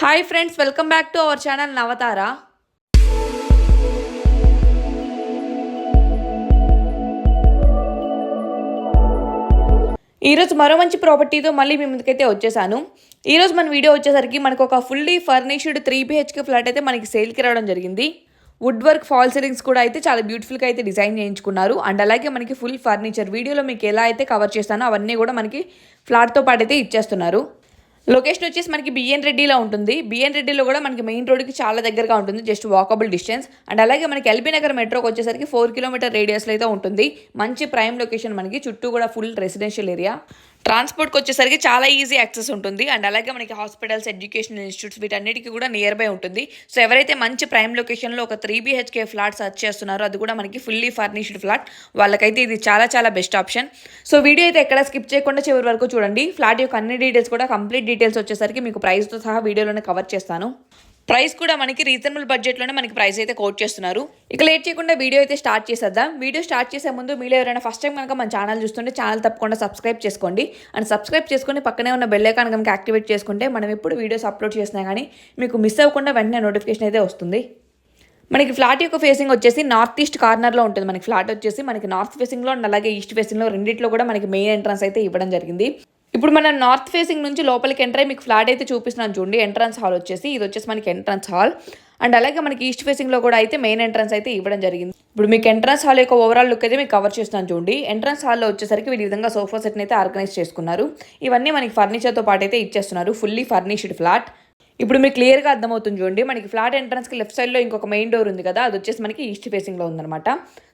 Hi friends welcome back to our channel Navatara ఈరోజు మరో మంచి ప్రాపర్టీతో మళ్ళీ మీ ముందుకైతే వచ్చేసాను. ఈరోజు మన వీడియో వచ్చేసరికి మనకు ఒక fully furnished three BHK flat అయితే మనకి సేల్కి రావడం జరిగింది. వుడ్ వర్క్ ఫాల్ సీలింగ్స్ కూడా అయితే చాలా బ్యూటిఫుల్గా అయితే డిజైన్ చేయించుకున్నారు. అండ్ అలాగే మనకి ఫుల్ ఫర్నిచర్ వీడియోలో మీకు ఎలా అయితే కవర్ చేస్తానో అవన్నీ కూడా మనకి ఫ్లాట్తో పాటు అయితే ఇచ్చేస్తున్నారు. లొకేషన్ వచ్చేసి మనకి బిఎన్ రెడ్డిలో ఉంటుంది. బిఎన్ రెడ్డిలో కూడా మనకి మెయిన్ రోడ్కి చాలా దగ్గరగా ఉంటుంది. జస్ట్ వాకబుల్ డిస్టెన్స్ అండ్ అలాగే మనకి ఎల్బీ నగర్ మెట్రోకి వచ్చేసరికి ఫోర్ కిలోమీటర్ రేడియస్లో అయితే ఉంటుంది. మంచి ప్రైమ్ లొకేషన్ మనకి. చుట్టూ కూడా ఫుల్ రెసిడెన్షియల్ ఏరియా ట్రాన్స్పోర్ట్కి వచ్చేసరికి చాలా ఈజీ యాక్సెస్ ఉంటుంది. అండ్ అలాగే మనకి హాస్పిటల్స్ ఎడ్యుకేషన్ ఇన్స్టిట్యూట్స్ వీటన్నిటికీ కూడా నియర్ బై ఉంటుంది. సో ఎవరైతే మంచి ప్రైమ్ లొకేషన్లో ఒక త్రీ బీహెచ్కే ఫ్లాట్ సర్చ్ చేస్తున్నారో అది కూడా మనకి ఫుల్లీ ఫర్నిష్డ్ ఫ్లాట్. వాళ్ళకైతే ఇది చాలా చాలా బెస్ట్ ఆప్షన్. సో వీడియో అయితే ఎక్కడ స్కిప్ చేయకుండా చివరి వరకు చూడండి. ఫ్లాట్ యొక్క అన్ని డీటెయిల్స్ కూడా కంప్లీట్ డీటెయిల్స్ వచ్చేసరికి మీకు ప్రైస్తో సహా వీడియోలోనే కవర్ చేస్తాను. ప్రైస్ కూడా మనకి రీజనబుల్ బడ్జెట్లోనే మనకి ప్రైస్ అయితే కోట్ చేస్తున్నారు. ఇక లేట్ చేయకుండా వీడియో అయితే స్టార్ట్ చేసేద్దాం. వీడియో స్టార్ట్ చేసే ముందు మీలో ఎవరైనా ఫస్ట్ టైం కనుక మన ఛానల్ చూస్తుంటే ఛానల్ తప్పకుండా సబ్స్క్రైబ్ చేసుకోండి. అండ్ సబ్స్క్రైబ్ చేసుకొని పక్కనే ఉన్న బెల్ ఐకాన్ కనుక యాక్టివేట్ చేసుకుంటే మనం ఎప్పుడు వీడియోస్ అప్లోడ్ చేసినా కానీ మీకు మిస్ అవ్వకుండా వెంటనే నోటిఫికేషన్ అయితే వస్తుంది. మనకి ఫ్లాట్ యొక్క ఫేసింగ్ వచ్చేసి నార్త్ ఈస్ట్ కార్నర్లో ఉంటుంది. మనకి ఫ్లాట్ వచ్చేసి మనకి నార్త్ ఫేసింగ్లో అండ్ అలాగే ఈస్ట్ ఫేసింగ్లో రెండింటిలో కూడా మనకి మెయిన్ ఎంట్రన్స్ అయితే ఇవ్వడం జరిగింది. ఇప్పుడు మనం నార్త్ ఫేసింగ్ నుంచి లోపలికి ఎంటర్ అయ్యి మీకు ఫ్లాట్ అయితే చూపిస్తున్నాను చూడండి. ఎంట్రన్స్ హాల్ వచ్చేసి ఇది వచ్చేసి మనకి ఎంట్రన్స్ హాల్. అండ్ అలాగే మనకి ఈస్ట్ ఫేసింగ్లో కూడా అయితే మెయిన్ ఎంట్రన్స్ అయితే ఇవ్వడం జరిగింది. ఇప్పుడు మీకు ఎంట్రన్స్ హాల్ యొక్క ఓవరాల్ లుక్ అయితే మీకు కవర్ చేస్తున్నాను చూడండి. ఎంట్రన్స్ హాల్లో వచ్చేసరికి వీళ్ళు విధంగా సోఫా సెట్ని అయితే ఆర్గనైజ్ చేసుకున్నారు. ఇవన్నీ మనకి ఫర్నిచర్తో పాటు అయితే ఇచ్చేస్తున్నారు. ఫుల్లీ ఫర్నిష్డ్ ఫ్లాట్ ఇప్పుడు మీకు క్లియర్గా అర్థమవుతుంది చూడండి. మనకి ఫ్లాట్ ఎంట్రన్స్కి లెఫ్ట్ సైడ్లో ఇంకొక మెయిన్ డోర్ ఉంది కదా అది వచ్చేసి మనకి ఈస్ట్ ఫేసింగ్లో ఉందన్నమాట.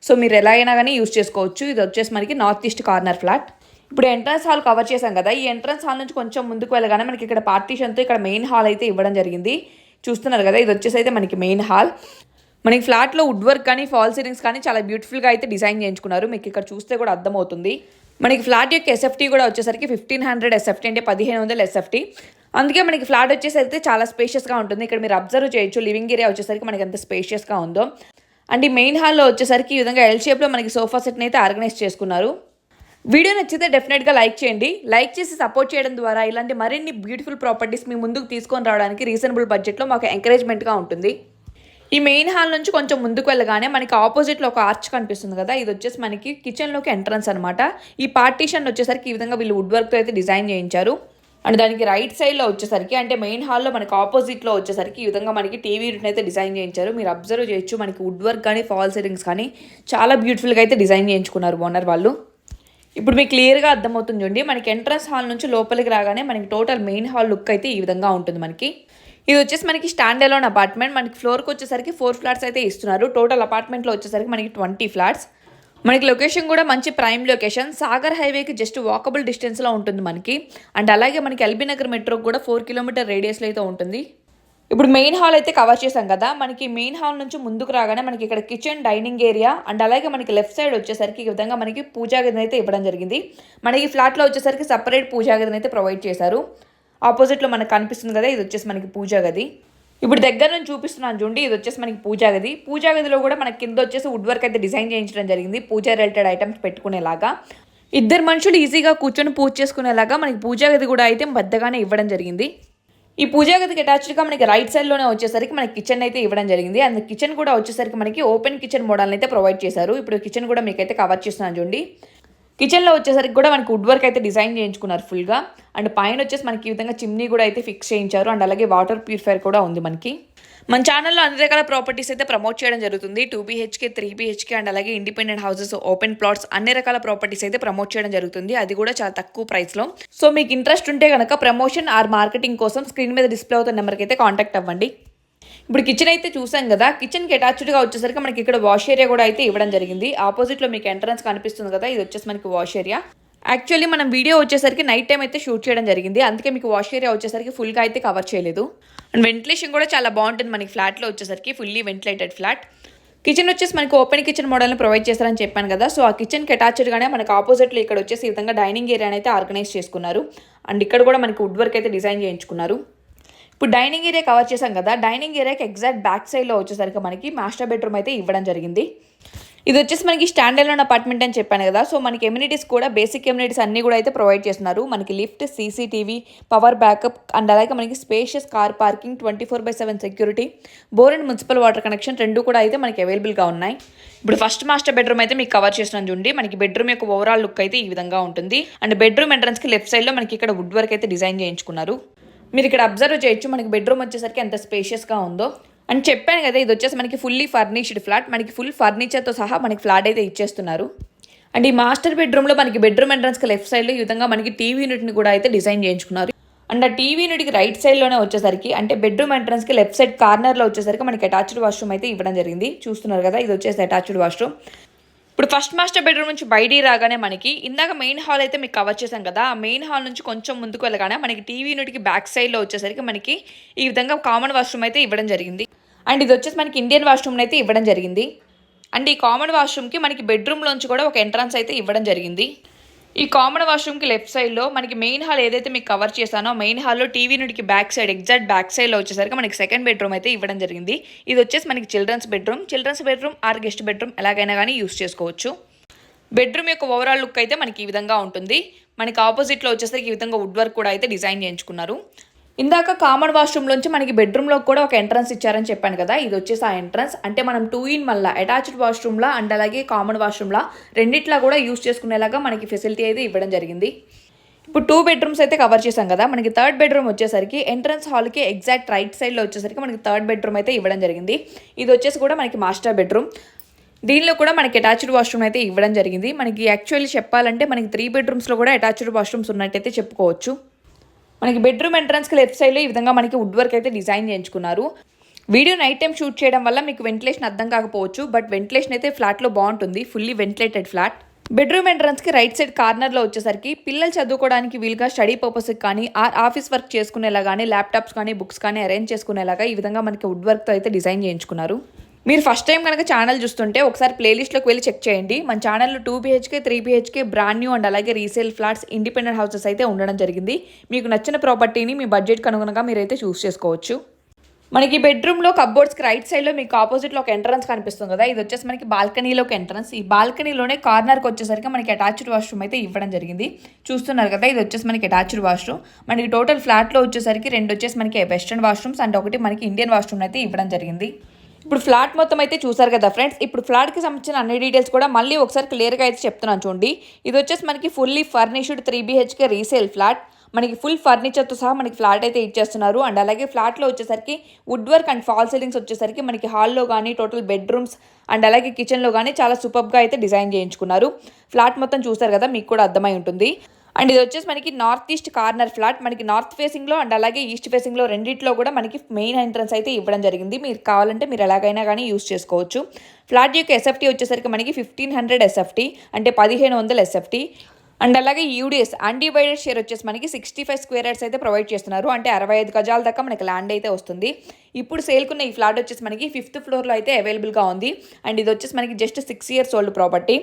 సో మీరు ఎలా అయినా కానీ యూస్ చేసుకోవచ్చు. ఇది వచ్చేసి మనకి నార్త్ ఈస్ట్ కార్నర్ ఫ్లాట్ ఇప్పుడు ఎంట్రన్స్ హాల్ కవర్ చేశాం కదా ఈ ఎంట్రన్స్ హాల్ నుంచి కొంచెం ముందుకు వెళ్ళగానే మనకి ఇక్కడ పార్టీషన్తో ఇక్కడ మెయిన్ హాల్ అయితే ఇవ్వడం జరిగింది. చూస్తున్నారు కదా ఇది వచ్చేసి అయితే మనకి మెయిన్ హాల్ మనకి ఫ్లాట్లో వుడ్ వర్క్ కానీ ఫాల్ సీలింగ్స్ కానీ చాలా బ్యూటిఫుల్గా అయితే డిజైన్ చేయించుకున్నారు. మీకు ఇక్కడ చూస్తే కూడా అర్థమవుతుంది. మనకి ఫ్లాట్ యొక్క ఎస్ఎఫ్టీ కూడా వచ్చేసరికి ఫిఫ్టీన్ హండ్రెడ్ ఎస్ఎఫ్టీ అంటే పదిహేను వందల ఎస్ఎఫ్టీ అందుకే మనకి ఫ్లాట్ వచ్చేసి అయితే చాలా స్పేషియస్గా ఉంటుంది. ఇక్కడ మీరు అబ్జర్వ్ చేయొచ్చు లివింగ్ ఏరియా వచ్చేసరికి మనకి ఎంత స్పేషియస్గా ఉందో. అండ్ ఈ మెయిన్ హాల్లో వచ్చేసరికి ఈ విధంగా ఎల్ షేప్లో మనకి సోఫా సెట్ని అయితే ఆర్గనైజ్ చేసుకున్నారు. వీడియో నచ్చితే డెఫినెట్గా లైక్ చేయండి. లైక్ చేసి సపోర్ట్ చేయడం ద్వారా ఇలాంటి మరిన్ని బ్యూటిఫుల్ ప్రాపర్టీస్ మీ ముందుకు తీసుకొని రావడానికి రీజనబుల్ బడ్జెట్లో మాకు ఎంకరేజ్మెంట్గా ఉంటుంది. ఈ మెయిన్ హాల్ నుంచి కొంచెం ముందుకు వెళ్ళగానే మనకి ఆపోజిట్లో ఒక ఆర్చ్ కనిపిస్తుంది కదా. ఇది వచ్చేసి మనకి కిచెన్లోకి ఎంట్రన్స్ అనమాట ఈ పార్టీషన్ వచ్చేసరికి ఈ విధంగా వీళ్ళు వుడ్ వర్క్తో అయితే డిజైన్ చేయించారు. అండ్ దానికి రైట్ సైడ్లో వచ్చేసరికి అంటే మెయిన్ హాల్లో మనకి ఆపోజిట్లో వచ్చేసరికి ఈ విధంగా మనకి టీవీ అయితే డిజైన్ చేయించారు. మీరు అబ్జర్వ్ చేయొచ్చు మనకి వుడ్ వర్క్ కానీ ఫాల్ సీలింగ్స్ కానీ చాలా బ్యూటిఫుల్గా అయితే డిజైన్ చేయించుకున్నారు ఓనర్ వాళ్ళు. ఇప్పుడు మీకు క్లియర్గా అర్థమవుతుంది చూడండి. మనకి ఎంట్రన్స్ హాల్ నుంచి లోపలికి రాగానే మనకి టోటల్ మెయిన్ హాల్ లుక్ అయితే ఈ విధంగా ఉంటుంది మనకి. ఇది వచ్చేసి మనకి స్టాండ్ అలోన్ అపార్ట్మెంట్. మనకి ఫ్లోర్కి వచ్చేసరికి ఫోర్ ఫ్లాట్స్ అయితే ఇస్తున్నారు. టోటల్ అపార్ట్మెంట్లో వచ్చేసరికి మనకి ట్వంటీ ఫ్లాట్స్. మనకి లొకేషన్ కూడా మంచి ప్రైమ్ లొకేషన్. సాగర్ హైవేకి జస్ట్ వాకబుల్ డిస్టెన్స్లో ఉంటుంది మనకి. అండ్ అలాగే మనకి ఎల్బీ నగర్ మెట్రోకి కూడా ఫోర్ కిలోమీటర్ రేడియస్లో అయితే ఉంటుంది. ఇప్పుడు మెయిన్ హాల్ అయితే కవర్ చేసాం కదా. మనకి మెయిన్ హాల్ నుంచి ముందుకు రాగానే మనకి ఇక్కడ కిచెన్ డైనింగ్ ఏరియా అండ్ అలాగే మనకి లెఫ్ట్ సైడ్ వచ్చేసరికి ఈ విధంగా మనకి పూజా గదిని అయితే ఇవ్వడం జరిగింది. మనకి ఫ్లాట్లో వచ్చేసరికి సపరేట్ పూజా గదిని అయితే ప్రొవైడ్ చేశారు. ఆపోజిట్లో మనకు కనిపిస్తుంది కదా ఇది వచ్చేసి మనకి పూజా గది. ఇప్పుడు దగ్గర నుంచి చూపిస్తున్నాను చూడండి ఇది వచ్చేసి మనకి పూజా గది. పూజా గదిలో కూడా మనకి కింద వచ్చేసి వుడ్ వర్క్ అయితే డిజైన్ చేయించడం జరిగింది పూజా రిలేటెడ్ ఐటమ్స్ పెట్టుకునేలాగా. ఇద్దరు మనుషులు ఈజీగా కూర్చొని పూజ చేసుకునేలాగా మనకి పూజా గది కూడా అయితే పెద్దగానే ఇవ్వడం జరిగింది. ఈ పూజా గదికి అటాచ్డ్గా మనకి రైట్ సైడ్లోనే వచ్చేసరికి మనకి కిచెన్ అయితే ఇవ్వడం జరిగింది. అండ్ కిచెన్ కూడా వచ్చేసరికి మనకి ఓపెన్ కిచెన్ మోడల్ని అయితే ప్రొవైడ్ చేశారు. ఇప్పుడు కిచెన్ కూడా మీకైతే కవర్ చేస్తున్నాను చూడండి. కిచెన్లో వచ్చేసరికి కూడా మనకి వుడ్ వర్క్ అయితే డిజైన్ చేయించుకున్నారు ఫుల్గా అండ్ పైన వచ్చేసి మనకి ఈ విధంగా చిమ్నీ కూడా అయితే ఫిక్స్ చేయించారు. అండ్ అలాగే వాటర్ ప్యూరిఫైర్ కూడా ఉంది మనకి. మన ఛానల్లో అన్ని రకాల ప్రాపర్టీస్ అయితే ప్రమోట్ చేయడం జరుగుతుంది. Two BHK three BHK and అలాగే ఇండిపెండెంట్ హౌసెస్ ఓపెన్ ప్లాట్స్ అన్ని రకాల ప్రాపర్టీస్ అయితే ప్రమోట్ చేయడం జరుగుతుంది. అది కూడా చాలా తక్కువ ప్రైస్లో సో మీకు ఇంట్రెస్ట్ ఉంటే కనుక ప్రమోషన్ ఆర్ మార్కెటింగ్ కోసం స్క్రీన్ మీద డిస్ప్లే అవుతున్న నెంబర్కి అయితే కాంటాక్ట్ అవ్వండి. ఇప్పుడు కిచెన్ అయితే చూసాం కదా కిచెన్కి అటాచ్డ్గా వచ్చేసరికి మనకి ఇక్కడ వాష్ ఏరియా కూడా అయితే ఇవ్వడం జరిగింది. ఆపోజిట్లో మీకు ఎంట్రన్స్ కనిపిస్తుంది కదా ఇది వచ్చేసి మనకి వాష్ ఏరియా యాక్చువల్లీ మనం వీడియో వచ్చేసరికి నైట్ టైం అయితే షూట్ చేయడం జరిగింది. అందుకే మీకు వాష్ ఏరియా వచ్చేసరికి ఫుల్గా అయితే కవర్ చేయలేదు. అండ్ వెంటిలేషన్ కూడా చాలా బాగుంటుంది మనకి ఫ్లాట్లో వచ్చేసరికి ఫుల్లీ వెంటిలేటెడ్ ఫ్లాట్ కిచెన్ వచ్చేసి మనకి ఓపెన్ కిచెన్ మోడల్ని ప్రొవైడ్ చేస్తారని చెప్పాను కదా. సో ఆ కిచెన్కి అటాచ్డ్గానే మనకి ఆపోజిట్లో ఇక్కడ వచ్చేసి ఈ విధంగా డైనింగ్ ఏరియాని అయితే ఆర్గనైజ్ చేసుకున్నారు. అండ్ ఇక్కడ కూడా మనకి వుడ్ వర్క్ అయితే డిజైన్ చేయించుకున్నారు. ఇప్పుడు డైనింగ్ ఏరియా కవర్ చేసాం కదా. డైనింగ్ ఏరియాకి ఎగ్జాక్ట్ బ్యాక్ సైడ్లో వచ్చేసరికి మనకి మాస్టర్ బెడ్రూమ్ అయితే ఇవ్వడం జరిగింది. ఇది వచ్చేసి మనకి స్టాండర్డ్ అలోన్ అపార్ట్మెంట్ అని చెప్పాను కదా. సో మనకి ఎమ్యూనిటీస్ కూడా బేసిక్ ఎమ్యూనిటీస్ అన్ని కూడా అయితే ప్రొవైడ్ చేస్తున్నారు. మనకి lift CCTV power backup and అలాగే మనకి spacious car parking twenty four by seven security bore and municipal water connection రెండు కూడా అయితే మనకి అవైలబుల్గా ఉన్నాయి. ఇప్పుడు ఫస్ట్ మాస్టర్ బెడ్రూమ్ అయితే మీకు కవర్ చేసిన చూడండి. మనకి బెడ్రూమ్ యొక్క ఓవరాల్ లుక్ అయితే ఈ విధంగా ఉంటుంది. అండ్ బెడ్రూమ్ ఎంట్రన్స్కి లెఫ్ట్ సైడ్లో మనకి ఇక్కడ వుడ్ వర్క్ అయితే డిజైన్ చేయించుకున్నారు. మీరు ఇక్కడ అబ్జర్వ్ చేయొచ్చు మనకి బెడ్రూమ్ వచ్చేసరికి ఎంత స్పేషియస్గా ఉందో. అని చెప్పాను కదా ఇది వచ్చేసి మనకి ఫుల్లీ ఫర్నిష్డ్ ఫ్లాట్ మనకి ఫుల్ ఫర్నిచర్తో సహా మనకి ఫ్లాట్ అయితే ఇచ్చేస్తున్నారు. అండ్ ఈ మాస్టర్ బెడ్రూమ్లో మనకి బెడ్రూమ్ ఎంట్రన్స్కి లెఫ్ట్ సైడ్లో ఈ విధంగా మనకి టీవీ యూనిట్ని కూడా అయితే డిజైన్ చేయించుకున్నారు. అండ్ ఆ టీవీ యూనిట్కి రైట్ సైడ్లోనే వచ్చేసరికి అంటే బెడ్రూమ్ ఎంట్రన్స్కి లెఫ్ట్ సైడ్ కార్నర్లో వచ్చేసరికి మనకి అటాచ్డ్ వాష్రూమ్ అయితే ఇవ్వడం జరిగింది. చూస్తున్నారు కదా ఇది వచ్చేసి అటాచ్డ్ వాష్రూమ్ ఇప్పుడు ఫస్ట్ మాస్టర్ బెడ్రూమ్ నుంచి బయటికి రాగానే మనకి ఇందాక మెయిన్ హాల్ అయితే మీకు కవర్ చేసాం కదా ఆ మెయిన్ హాల్ నుంచి కొంచెం ముందుకు వెళ్ళగానే మనకి టీవీ యూనిట్కి బ్యాక్ సైడ్లో వచ్చేసరికి మనకి ఈ విధంగా కామన్ వాష్రూమ్ అయితే ఇవ్వడం జరిగింది. అండ్ ఇది వచ్చేసి మనకి ఇండియన్ వాష్రూమ్ అయితే ఇవ్వడం జరిగింది. అండ్ ఈ కామన్ వాష్రూమ్కి మనకి బెడ్రూమ్లోంచి కూడా ఒక ఎంట్రన్స్ అయితే ఇవ్వడం జరిగింది. ఈ కామన్ వాష్రూమ్కి లెఫ్ట్ సైడ్లో మనకి మెయిన్ హాల్ ఏదైతే మీకు కవర్ చేశానో మెయిన్ హాల్లో టీవీ నుండికి బ్యాక్ సైడ్ ఎగ్జాక్ట్ బ్యాక్ సైడ్లో వచ్చేసరికి మనకి సెకండ్ బెడ్రూమ్ అయితే ఇవ్వడం జరిగింది. ఇది వచ్చేసి మనకి children's bedroom. Children's bedroom or guest bedroom ఎలాగైనా కానీ యూస్ చేసుకోవచ్చు. బెడ్రూమ్ యొక్క ఓవరాల్ లుక్ అయితే మనకి ఈ విధంగా ఉంటుంది. మనకి ఆపోజిట్లో వచ్చేసరికి ఈ విధంగా వుడ్ వర్క్ కూడా అయితే డిజైన్ చేయించుకున్నారు. ఇందాక కామన్ వాష్రూమ్లోంచి మనకి బెడ్రూమ్లో కూడా ఒక ఎంట్రన్స్ ఇచ్చారని చెప్పాను కదా ఇది వచ్చేసి ఆ ఎంట్రన్స్. అంటే మనం టూ ఇన్ మళ్ళీ అటాచ్డ్ వాష్రూమ్లా అండ్ అలాగే కామన్ వాష్రూమ్లా రెండిట్లా కూడా యూస్ చేసుకునేలాగా మనకి ఫెసిలిటీ అయితే ఇవ్వడం జరిగింది. ఇప్పుడు టూ బెడ్రూమ్స్ అయితే కవర్ చేసాం కదా మనకి థర్డ్ బెడ్రూమ్ వచ్చేసరికి ఎంట్రన్స్ హాల్కి ఎగ్జాక్ట్ రైట్ సైడ్లో వచ్చేసరికి మనకి థర్డ్ బెడ్రూమ్ అయితే ఇవ్వడం జరిగింది. ఇది వచ్చేసి కూడా మనకి మాస్టర్ బెడ్రూమ్. దీనిలో కూడా మనకి అటాచ్డ్ వాష్రూమ్ అయితే ఇవ్వడం జరిగింది. మనకి యాక్చువల్లీ చెప్పాలంటే మనకి త్రీ బెడ్రూమ్స్లో కూడా అటాచ్డ్ వాష్రూమ్స్ ఉన్నట్టయితే చెప్పుకోవచ్చు. మనకి బెడ్రూమ్ ఎంట్రన్స్కి లెఫ్ట్ సైడ్లో ఈ విధంగా మనకి వుడ్ వర్క్ అయితే డిజైన్ చేయించుకున్నారు. వీడియో నైట్ టైం షూట్ చేయడం వల్ల మీకు వెంటిలేషన్ అర్థం కాకపోవచ్చు బట్ వెంటిలేషన్ అయితే ఫ్లాట్లో బాగుంటుంది ఫుల్లీ వెంటిలేటెడ్ ఫ్లాట్ బెడ్రూమ్ ఎంట్రన్స్కి రైట్ సైడ్ కార్నర్లో వచ్చేసరికి పిల్లలు చదువుకోవడానికి వీలుగా స్టడీ పర్పస్కి కానీ ఆర్ ఆఫీస్ వర్క్ చేసుకునేలా కానీ ల్యాప్టాప్స్ కానీ బుక్స్ కానీ అరేంజ్ చేసుకునేలాగా ఈ విధంగా మనకి వుడ్ వర్క్తో అయితే డిజైన్ చేయించుకున్నారు. మీరు ఫస్ట్ టైం కనుక ఛానల్ చూస్తుంటే ఒకసారి ప్లేలిస్ట్లోకి వెళ్ళి చెక్ చేయండి. మన ఛానల్లో two BHK three BHK brand new and అలాగే రీసేల్ ఫ్లాట్స్ ఇండిపెండెంట్ హౌసెస్ అయితే ఉండడం జరిగింది. మీకు నచ్చిన ప్రాపర్టీని మీ బడ్జెట్కి అనుగుణంగా మీరైతే చూస్ చేసుకోవచ్చు. మనకి బెడ్రూమ్లో కబ్బోర్డ్స్కి రైట్ సైడ్లో మీకు ఆపోజిట్లో ఒక ఎంట్రన్స్ కనిపిస్తుంది కదా. ఇది వచ్చేసి మనకి బాల్కనీలో ఒక ఎంట్రన్స్ ఈ బాల్కనీలోనే కార్నర్కి వచ్చేసరికి మనకి అటాచ్డ్ వాష్రూమ్ అయితే ఇవ్వడం జరిగింది. చూస్తున్నారు కదా ఇది వచ్చేసి మనకి అటాచ్డ్ వాష్రూమ్ మనకి టోటల్ ఫ్లాట్లో వచ్చేసరికి రెండు వచ్చేసి మనకి వెస్ట్రన్ వాష్రూమ్స్ అండ్ ఒకటి మనకి ఇండియన్ వాష్రూమ్ అయితే ఇవ్వడం జరిగింది. ఇప్పుడు ఫ్లాట్ మొత్తం అయితే చూసారు కదా ఫ్రెండ్స్ ఇప్పుడు ఫ్లాట్కి సంబంధించిన అన్ని డీటెయిల్స్ కూడా మళ్ళీ ఒకసారి క్లియర్గా అయితే చెప్తున్నాను చూడండి. ఇది వచ్చేసి మనకి fully furnished three BHK resale flat మనకి ఫుల్ ఫర్నిచర్తో సహా మనకి ఫ్లాట్ అయితే ఇచ్చేస్తున్నారు. అండ్ అలాగే ఫ్లాట్లో వచ్చేసరికి wood work and fall ceilings వచ్చేసరికి మనకి హాల్లో కానీ టోటల్ బెడ్రూమ్స్ అండ్ అలాగే కిచెన్లో కానీ చాలా సూపర్గా అయితే డిజైన్ చేయించుకున్నారు. ఫ్లాట్ మొత్తం చూసారు కదా మీకు కూడా అర్థమై ఉంటుంది. అండ్ ఇది వచ్చేసి మనకి నార్త్ ఈస్ట్ కార్నర్ ఫ్లాట్. మనకి నార్త్ ఫేసింగ్లో అండ్ అలాగే ఈస్ట్ ఫేసింగ్లో రెండిట్లో కూడా మనకి మెయిన్ ఎంట్రన్స్ అయితే ఇవ్వడం జరిగింది. మీరు కావాలంటే మీరు ఎలాగైనా కానీ యూస్ చేసుకోవచ్చు. ఫ్లాట్ యొక్క ఎస్ఎఫ్టీ వచ్చేసరికి మనకి ఫిఫ్టీన్ హండ్రెడ్ ఎస్ఎఫ్టీ అంటే పదిహేను వందల ఎస్ఎఫ్టీ అండ్ అలాగే యూడిఎస్ అన్డివైడెడ్ షేర్ వచ్చేసి మనకి సిక్స్టీ ఫైవ్ స్క్వేర్ యార్డ్స్ అయితే ప్రొవైడ్ చేస్తున్నారు. అంటే అరవై ఐదు గజాల దాకా మనకి ల్యాండ్ అయితే వస్తుంది. ఇప్పుడు సేల్కున్న ఈ ఫ్లాట్ వచ్చేసి మనకి ఫిఫ్త్ ఫ్లోర్లో అయితే అవైలబుల్గా ఉంది. అండ్ ఇది వచ్చేసి మనకి just six years old property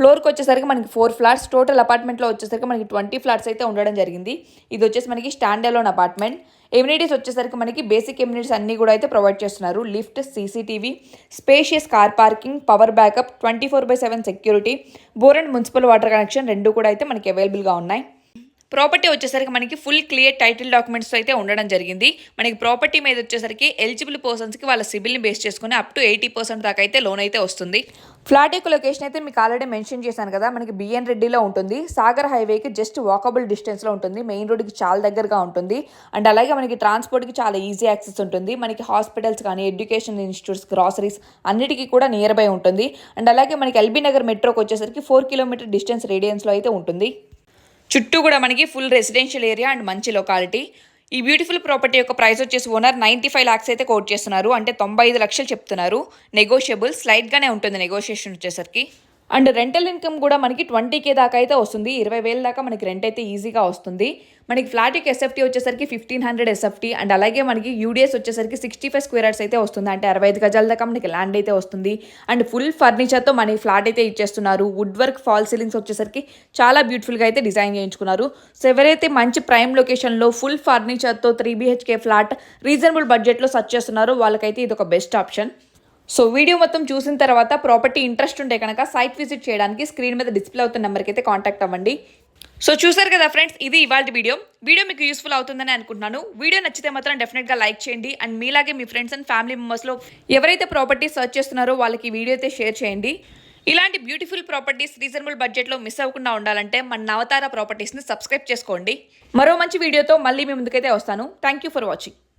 ఫ్లోర్కి వచ్చేసరికి మనకి ఫోర్ ఫ్లాట్స్ టోటల్ అపార్ట్మెంట్లో వచ్చేసరికి మనకి ట్వంటీ ఫ్లాట్స్ అయితే ఉండడం జరిగింది. ఇది వచ్చేసి మనకి స్టాండ్ అలోన్ అపార్ట్మెంట్. ఎమ్యూనిటీస్ వచ్చేసరికి మనకి బేసిక్ ఎమ్యూనిటీస్ అన్నీ కూడా అయితే ప్రొవైడ్ చేస్తున్నారు. Lift CCTV spacious car parking power backup twenty four by seven security bore and municipal water connection రెండు కూడా అయితే మనకి అవైలబుల్గా ఉన్నాయి. ప్రాపర్టీ వచ్చేసరికి మనకి ఫుల్ క్లియర్ టైటిల్ డాక్యుమెంట్స్ అయితే ఉండడం జరిగింది. మనకి ప్రాపర్టీ మీద వచ్చేసరికి ఎలిజిబుల్ పర్సన్స్కి వాళ్ళ సిబిల్ని బేస్ చేసుకుని అప్ టు ఎయిటీ పర్సెంట్ దాకా అయితే లోన్ అయితే వస్తుంది. ఫ్లాట్ యొక్క లొకేషన్ అయితే మీకు ఆల్రెడీ మెన్షన్ చేశాను కదా మనకి బిఎన్ రెడ్డిలో ఉంటుంది. సాగర్ హైవేకి జస్ట్ వాకబుల్ డిస్టెన్స్లో ఉంటుంది. మెయిన్ రోడ్కి చాలా దగ్గరగా ఉంటుంది. అండ్ అలాగే మనకి ట్రాన్స్పోర్ట్కి చాలా ఈజీ యాక్సెస్ ఉంటుంది. మనకి హాస్పిటల్స్ కానీ ఎడ్యుకేషన్ ఇన్స్టిట్యూట్స్ గ్రాసరీస్ అన్నిటికీ కూడా నియర్ బై ఉంటుంది. అండ్ అలాగే మనకి ఎల్బీ నగర్ మెట్రోకి వచ్చేసరికి ఫోర్ కిలోమీటర్ డిస్టెన్స్ రేడియన్స్లో అయితే ఉంటుంది. చుట్టూ కూడా మనకి ఫుల్ రెసిడెన్షియల్ ఏరియా అండ్ మంచి లొకాలిటీ ఈ బ్యూటిఫుల్ ప్రాపర్టీ యొక్క ప్రైస్ వచ్చేసి ఓనర్ నైంటీ ఫైవ్ ల్యాక్స్ అయితే కోట్ చేస్తున్నారు. అంటే తొంభై ఐదు లక్షలు చెప్తున్నారు. నెగోషియబుల్ స్లైట్గానే ఉంటుంది నెగోషియేషన్ వచ్చేసరికి. అండ్ రెంటల్ ఇన్కమ్ కూడా మనకి ట్వంటీ కే దాకా అయితే వస్తుంది. ఇరవై వేల దాకా మనకి రెంట్ అయితే ఈజీగా వస్తుంది. మనకి ఫ్లాట్ యొక్క ఎస్ఎఫ్టీ వచ్చేసరికి ఫిఫ్టీన్ హండ్రెడ్ ఎస్ఎఫ్టీ అండ్ అలాగే మనకి యూడిఎస్ వచ్చేసరికి సిక్స్టీ ఫైవ్ స్క్వేర్ యార్డ్స్ అయితే వస్తుంది. అంటే అరవై ఐదు గజాల దాకా మనకి ల్యాండ్ అయితే వస్తుంది. అండ్ ఫుల్ ఫర్నిచర్తో మనకి ఫ్లాట్ అయితే ఇచ్చేస్తున్నారు. వుడ్ వర్క్ ఫాల్ సీలింగ్స్ వచ్చేసరికి చాలా బ్యూటిఫుల్గా అయితే డిజైన్ చేయించుకున్నారు. సో ఎవరైతే మంచి ప్రైమ్ లొకేషన్లో ఫుల్ ఫర్నిచర్తో త్రీ బీహెచ్కే ఫ్లాట్ రీజనబుల్ బడ్జెట్లో సర్చ్ చేస్తున్నారో వాళ్ళకైతే ఇది ఒక బెస్ట్ ఆప్షన్ సో వీడియో మొత్తం చూసిన తర్వాత ప్రాపర్టీ ఇంట్రెస్ట్ ఉంటే కనుక సైట్ విజిట్ చేయడానికి స్క్రీన్ మీద డిస్ప్లే అవుతున్న నెంబర్కి అయితే కాంటాక్ట్ అవ్వండి. సో చూసారు కదా ఫ్రెండ్స్ ఇది ఇవాళ వీడియో వీడియో మీకు యూస్ఫుల్ అవుతుందని అనుకుంటున్నాను. వీడియో నచ్చితే మాత్రం డెఫినెట్గా లైక్ చేయండి. అండ్ మీలాగే మీ ఫ్రెండ్స్ అండ్ ఫ్యామిలీ మెంబర్స్లో ఎవరైతే ప్రాపర్టీ సర్చ్ చేస్తున్నారో వాళ్ళకి వీడియో అయితే షేర్ చేయండి. ఇలాంటి బ్యూటిఫుల్ ప్రాపర్టీస్ రీజనబుల్ బడ్జెట్లో మిస్ అవ్వకుండా ఉండాలంటే మన నవతార ప్రాపర్టీస్ని సబ్స్క్రైబ్ చేసుకోండి. మరో మంచి వీడియోతో మళ్ళీ మీ ముందుకైతే వస్తాను. Thank you for watching